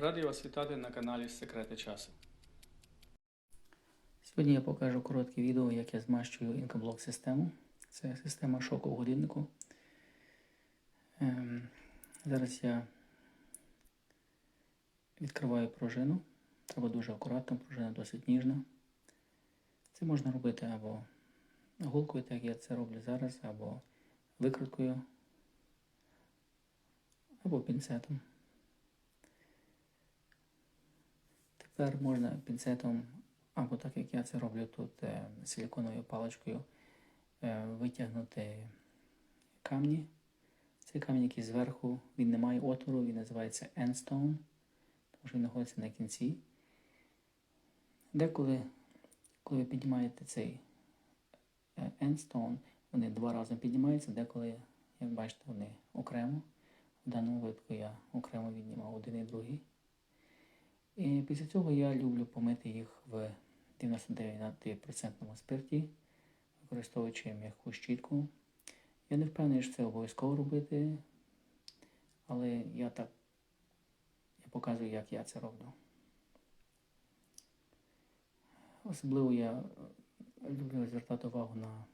Радий вас вітати на каналі Секрети часу. Сьогодні я покажу коротке відео, як я змащую інкоблок систему. Це система шоку в годиннику. Ем, зараз я відкриваю пружину. Треба дуже акуратно, пружина досить ніжна. Це можна робити або голкою, так як я це роблю зараз, або викруткою, або пінцетом. Тепер можна пінцетом, або так як я це роблю тут е, силіконовою паличкою, е, витягнути камні. Цей камінь, який зверху, він не має отвору, він називається endstone, тому що він знаходиться на кінці. Деколи, коли ви піднімаєте цей е, endstone, вони два рази піднімаються, деколи, як бачите, вони окремо. В даному випадку я окремо віднімав один і другий. І після цього я люблю помити їх в 99% спирті, використовуючи м'яку щітку. Я не впевнений, що це обов'язково робити, але я так я показую, як я це роблю. Особливо я люблю звертати увагу на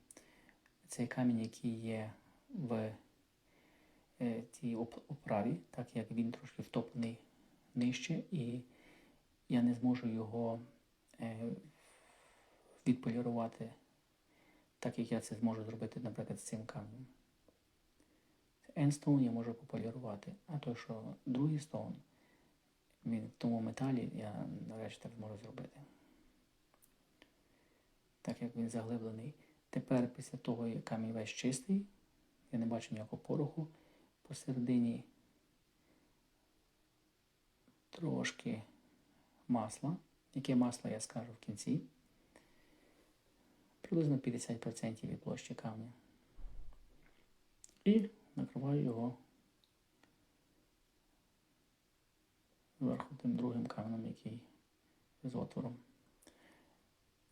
цей камінь, який є в е, цій оправі, так як він трошки втоплений нижче, і я не зможу його е, відполірувати, так як я це зможу зробити, наприклад, з цим каменем. Endstone я можу пополірувати, а той, що другий stone, він в тому металі, я нарешті так зможу зробити. Так як він заглиблений. Тепер, після того, як камінь весь чистий, я не бачу ніякого пороху посередині трошки масла. Яке масло я скажу в кінці. Приблизно 50% від площі камня. І накриваю його зверху тим другим каменем, який з отвором.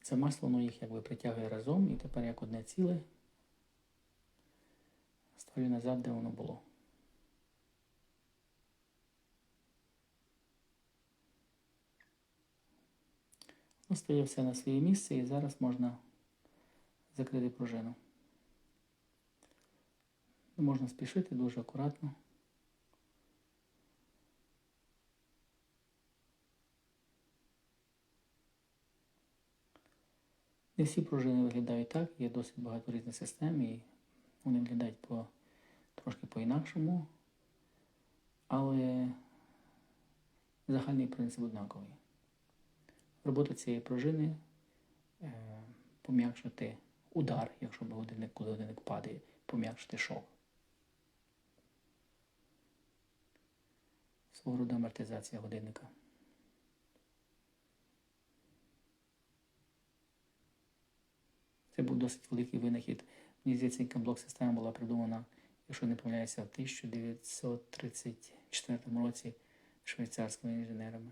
Це масло воно їх якби притягує разом і тепер як одне ціле ставлю назад, де воно було. Ну, стає все на своє місце і зараз можна закрити пружину. Можна спішити дуже акуратно. Не всі пружини виглядають так, є досить багато різних систем і вони виглядають по, трошки по-інакшому, але загальний принцип однаковий. Робота цієї пружини е, пом'якшити удар, якщо годинник, коли годинник падає, пом'якшити шок. Свого роду амортизація годинника. Це був досить великий винахід. Мені здається, блок система була придумана, якщо не помиляюся, в 1934 році швейцарськими інженерами.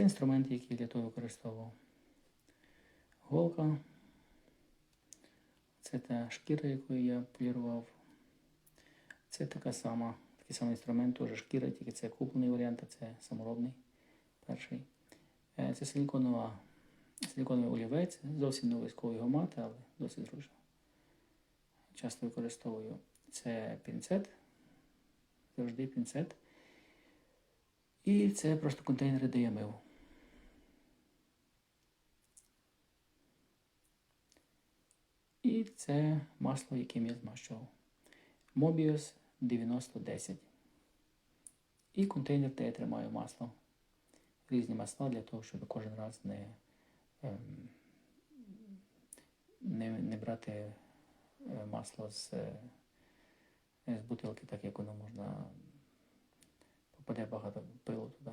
Це інструмент, який для того використовував. Голка. Це та шкіра, яку я полірував. Це така сама, такий самий інструмент, теж шкіра, тільки це куплений варіант, а це саморобний перший. Е, Це силіконова, силіконовий олівець, зовсім не обов'язково його мати, але досить зручно. Часто використовую це пінцет, завжди пінцет. І це просто контейнери, де я мив. І це масло, яким я змащував. Mobius 9010. І контейнер, де я тримаю масло. Різні масла для того, щоб кожен раз не, ем, не, не брати е, масло з, е, з бутилки, так як воно можна попаде багато пилу туди.